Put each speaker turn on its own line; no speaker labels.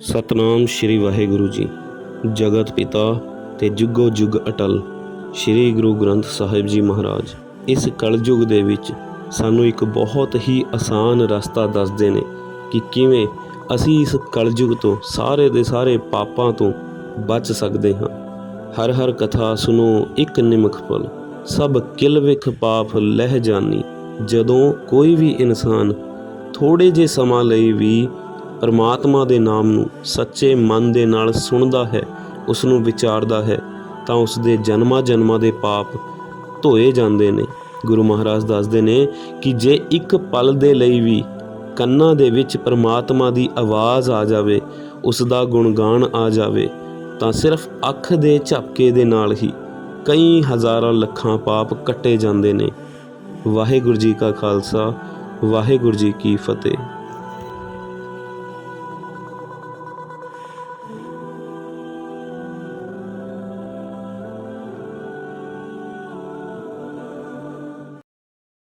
ਸਤਨਾਮ ਸ੍ਰੀ ਵਾਹਿਗੁਰੂ ਜੀ। ਜਗਤ ਪਿਤਾ ਤੇ ਜੁਗੋ ਜੁਗ ਅਟਲ ਸ੍ਰੀ ਗੁਰੂ ਗ੍ਰੰਥ ਸਾਹਿਬ ਜੀ ਮਹਾਰਾਜ, ਇਸ ਕਲਯੁਗ ਦੇ ਵਿੱਚ ਸਾਨੂੰ ਇੱਕ ਬਹੁਤ ਹੀ ਆਸਾਨ ਰਸਤਾ ਦੱਸਦੇ ਨੇ ਕਿ ਕਿਵੇਂ ਅਸੀਂ ਇਸ ਕਲਯੁਗ ਤੋਂ ਸਾਰੇ ਦੇ ਸਾਰੇ ਪਾਪਾਂ ਤੋਂ ਬਚ ਸਕਦੇ ਹਾਂ। ਹਰ ਹਰ ਕਥਾ ਸੁਨੋ ਇੱਕ ਨਿਮਖ ਪਲ ਸਭ ਕਿਲ ਵਿਖ ਪਾਪ ਲਹਿ ਜਾਨੀ। ਜਦੋਂ ਕੋਈ ਵੀ ਇਨਸਾਨ ਥੋੜੇ ਜੇ ਸਮਾਂ ਲਈ ਵੀ ਪਰਮਾਤਮਾ ਦੇ ਨਾਮ ਨੂੰ ਸੱਚੇ ਮਨ ਦੇ ਨਾਲ ਸੁਣਦਾ ਹੈ ਉਸ ਨੂੰ ਵਿਚਾਰਦਾ ਹੈ, ਤਾਂ ਉਸ ਦੇ ਜਨਮਾਂ ਜਨਮਾਂ ਦੇ ਪਾਪ ਧੋਏ ਜਾਂਦੇ ਨੇ। ਗੁਰੂ ਮਹਾਰਾਜ ਦੱਸਦੇ ਨੇ ਕਿ ਜੇ ਇੱਕ ਪਲ ਦੇ ਲਈ ਵੀ ਕੰਨਾਂ ਦੇ ਵਿੱਚ ਪਰਮਾਤਮਾ ਦੀ ਆਵਾਜ਼ ਆ ਜਾਵੇ ਉਸ ਦਾ ਗੁਣਗਾਨ ਆ ਜਾਵੇ, ਤਾਂ ਸਿਰਫ ਅੱਖ ਦੇ ਝਪਕੇ ਦੇ ਨਾਲ ਹੀ ਕਈ ਹਜ਼ਾਰਾਂ ਲੱਖਾਂ ਪਾਪ ਕੱਟੇ ਜਾਂਦੇ ਨੇ। ਵਾਹਿਗੁਰੂ ਜੀ ਕਾ ਖਾਲਸਾ, ਵਾਹਿਗੁਰੂ ਜੀ ਕੀ ਫਤਿਹ।